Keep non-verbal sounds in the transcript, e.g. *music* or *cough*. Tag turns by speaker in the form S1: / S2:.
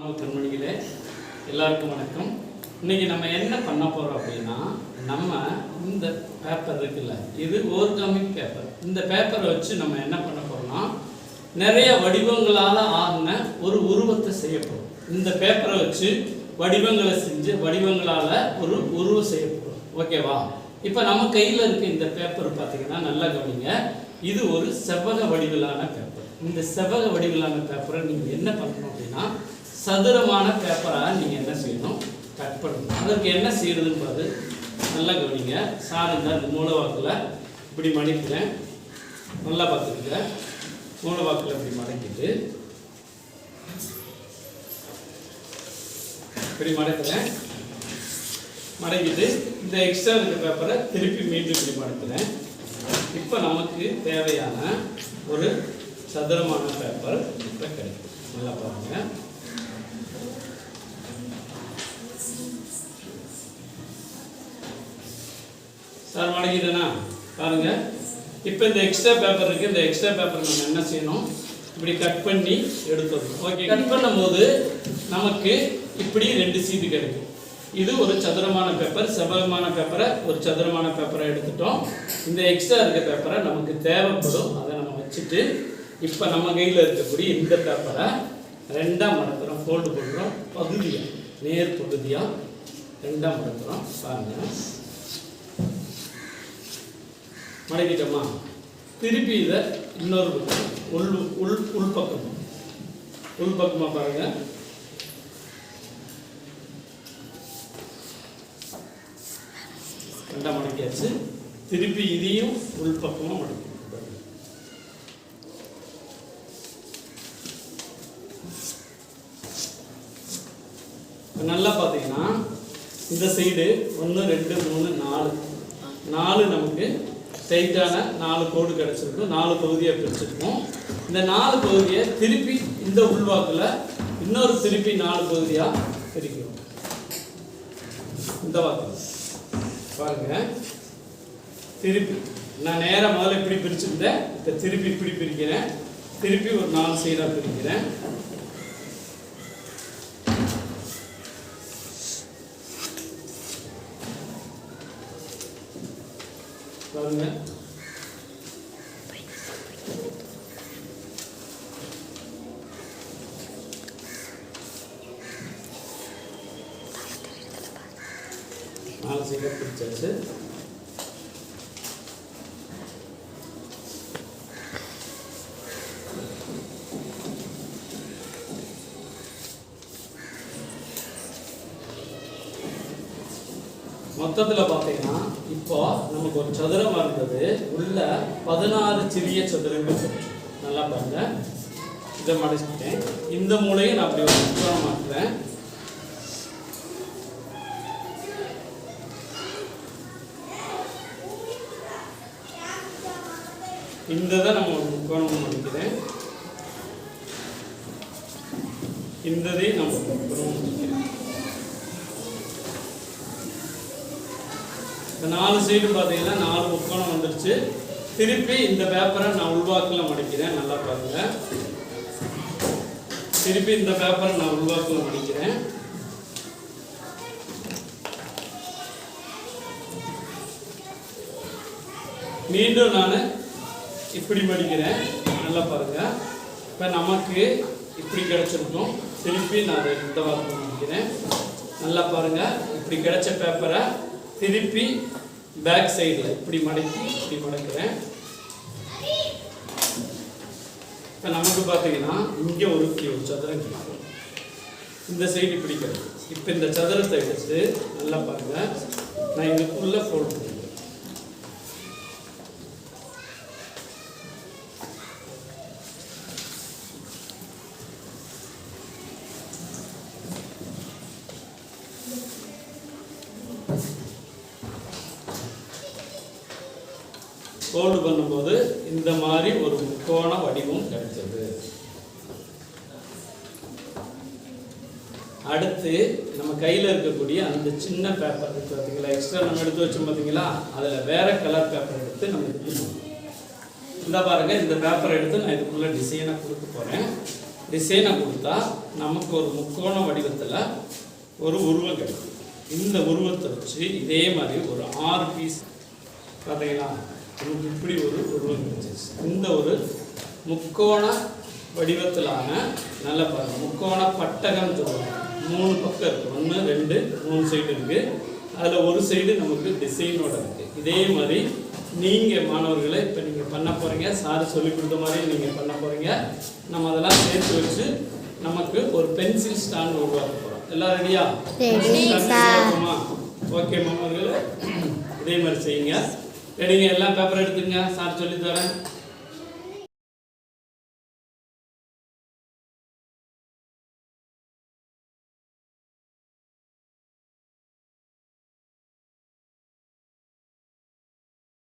S1: மாணவ கண்மணிகளே எல்லாருக்கும் வணக்கம். இன்னைக்கு நம்ம என்ன பண்ண போகிறோம் அப்படின்னா நம்ம இந்த பேப்பர் இருக்குல்ல இது ஓர்காமிக் பேப்பர் இந்த பேப்பரை வச்சு நம்ம என்ன பண்ண போகிறோம்னா நிறைய வடிவங்களால் ஆகின ஒரு உருவத்தை செய்ய இந்த பேப்பரை வச்சு வடிவங்களை செஞ்சு வடிவங்களால் ஒரு உருவம் செய்ய ஓகேவா? இப்போ நம்ம கையில் இருக்க இந்த பேப்பர் பார்த்தீங்கன்னா நல்லா கவனிங்க. இது ஒரு செவ்வக வடிவிலான பேப்பர் இந்த செவ்வக வடிவிலான பேப்பரை நீங்கள் என்ன பண்ணணும் அப்படின்னா சதுரமான பேப்பராக நீங்கள் என்ன செய்யணும்? கட் பண்ணணும். அதற்கு என்ன செய்யறதுன்னு பார்த்து நல்லா கவனிங்க. சார் இந்த அந்த மூலவாக்கில் இப்படி மடிக்கிறேன். நல்லா பார்த்துக்கங்க மூலவாக்கில் இப்படி மடக்கிட்டு இப்படி மடக்கிறேன். மடக்கிட்டு இந்த எக்ஸ்ட்ரா இருக்க பேப்பரை திருப்பி மீண்டும் இப்படி மடக்கிறேன். இப்போ நமக்கு தேவையான ஒரு சதுரமான பேப்பர் இப்போ கிடைக்கும். நல்லா பாருங்கள் சார் மடக்கிட்டேனா பாருங்கள் இப்போ இந்த எக்ஸ்ட்ரா பேப்பர் இருக்குது இந்த எக்ஸ்ட்ரா பேப்பர் நம்ம என்ன செய்யணும்? இப்படி கட் பண்ணி எடுத்துடணும். ஓகே கட் பண்ணும்போது நமக்கு இப்படி ரெண்டு சீது கிடைக்கும். இது ஒரு சதுரமான பேப்பர் செவ்வகமான பேப்பரை ஒரு சதுரமான பேப்பரை எடுத்துட்டோம். இந்த எக்ஸ்ட்ரா இருக்க பேப்பரை நமக்கு தேவைப்படும். அதை நம்ம வச்சுட்டு இப்போ நம்ம கையில் இருக்கக்கூடிய இந்த பேப்பரை ரெண்டாம் மடத்துறோம் ஃபோல்டு பண்ணுறோம் பகுதியாக நேர் பகுதியாக ரெண்டாம் மடத்துறோம் பாருங்கள் மடக்கிட்டோமா திருப்பி இதை இன்னொரு பக்கம் உள் உள் உள்பக்கம். உள்பக்கமாக பாருங்கள் ரெண்டாம் மடக்கியாச்சு திருப்பி இதையும் உள்பக்கமாக மடக்கணும் நல்லா பார்த்தீங்கன்னா இந்த சைடு ஒன்று ரெண்டு மூணு நாலு. நாலு நமக்கு ஸ்ட்ரெயிட்டான நாலு கோடு கிடச்சிருக்கும். நாலு பகுதியாக பிரிச்சிருக்கும். இந்த நாலு பகுதியை திருப்பி இந்த உள்வாக்கில் இன்னொரு திருப்பி நாலு பகுதியாக பிரிக்கிறோம். இந்த வாக்கில். பாருங்க. திருப்பி. நான் நேராக முதல்ல இப்படி பிரிச்சிருந்தேன். இப்போ திருப்பி இப்படி பிரிக்கிறேன். திருப்பி ஒரு நாலு சைடாக பிரிக்கிறேன். பாருங்க நாலு சைடாக பிரிச்சாச்சு மொத்தத்தில் பார்த்தீங்கன்னா இப்போ நமக்கு ஒரு சதுரம் இருந்தது உள்ள பதினாறு சிறிய சதுரங்கள் நல்லா பாருங்க. இதை மடிச்சுட்டேன் இந்த மூலையை நான் அப்படி ஒரு முக்கோணம் மாற்றுறேன் இந்த தான் நம்ம ஒரு முக்கோணம் மடிக்கிறேன் இந்த இதையும் நம்ம முக்கோணம் மடிக்கிறேன் இந்த நாலு சைடு பார்த்தீங்கன்னா நாலு முக்கோணம் வந்துருச்சு. திருப்பி இந்த பேப்பரை நான் உள்வாக்கில் மடிக்கிறேன். நல்லா பாருங்க. திருப்பி இந்த பேப்பரை நான் உள்வாக்கில் மடிக்கிறேன். மீண்டும் நான் இப்படி மடிக்கிறேன். நல்லா பாருங்க. இப்போ நமக்கு இப்படி கிடைச்சிருக்கும். திருப்பி நான் அதை இந்த வாக்கில் மடிக்கிறேன். நல்லா பாருங்க. இப்படி கிடைச்ச பேப்பரை திருப்பி பேக் சைடில் இப்படி மடக்கி இப்படி மடக்கிறேன். இப்போ நமக்கு பார்த்தீங்கன்னா இங்கே ஒரு இப்படி ஒரு சதுரம் கிடைக்கும் இந்த சைடு பிடிக்கிறது இப்போ இந்த சதுரத்தை எடுத்து நல்லா பாருங்கள் நான் இதுக்குள்ளே ஃபோல்ட் பண்ணுறேன் ஃபோல்டு பண்ணும்போது இந்த மாதிரி ஒரு முக்கோண வடிவம் கிடைச்சது. அடுத்து நம்ம கையில் இருக்கக்கூடிய அந்த சின்ன பேப்பர் எடுத்து பார்த்தீங்களா எக்ஸ்ட்ரா நம்ம எடுத்து வச்சோம் பார்த்தீங்களா அதில் வேற கலர் பேப்பர் எடுத்து நம்ம இது இந்த பாருங்க இந்த பேப்பர் எடுத்து நான் இதுக்குள்ள டிசைனை கொடுக்க போகிறேன் டிசைனை கொடுத்தா நமக்கு ஒரு முக்கோண வடிவத்தில் ஒரு உருவம் கிடைக்கும். இந்த உருவத்தை வச்சு இதே மாதிரி ஒரு ஆறு பீஸ் பார்த்தீங்களா நமக்கு இப்படி ஒரு உருவம் கிடைச்சிச்சு இந்த ஒரு முக்கோண வடிவத்திலான நல்ல பாருங்க முக்கோண பட்டகம் சொல்லுவாங்க. மூணு பக்கம் இருக்குது ஒன்று ரெண்டு மூணு சைடு இருக்குது அதில் ஒரு சைடு நமக்கு டிசைனோட இருக்குது இதே மாதிரி நீங்கள் மாணவர்களை இப்போ நீங்கள் பண்ண போகிறீங்க சார் சொல்லி கொடுத்த மாதிரி நீங்கள் பண்ண போகிறீங்க நம்ம அதெல்லாம் சேர்த்து வச்சு நமக்கு ஒரு பென்சில் ஸ்டாண்ட் உருவாக்க போகிறோம் எல்லாம் ரெடியா. ஓகே மாணவர்களே. *clears throat* இதே மாதிரி செய்யுங்க. ரெடிங்க எல்லாம் பேப்பர் எடுத்துங்க சார் சொல்லித்தரேன்.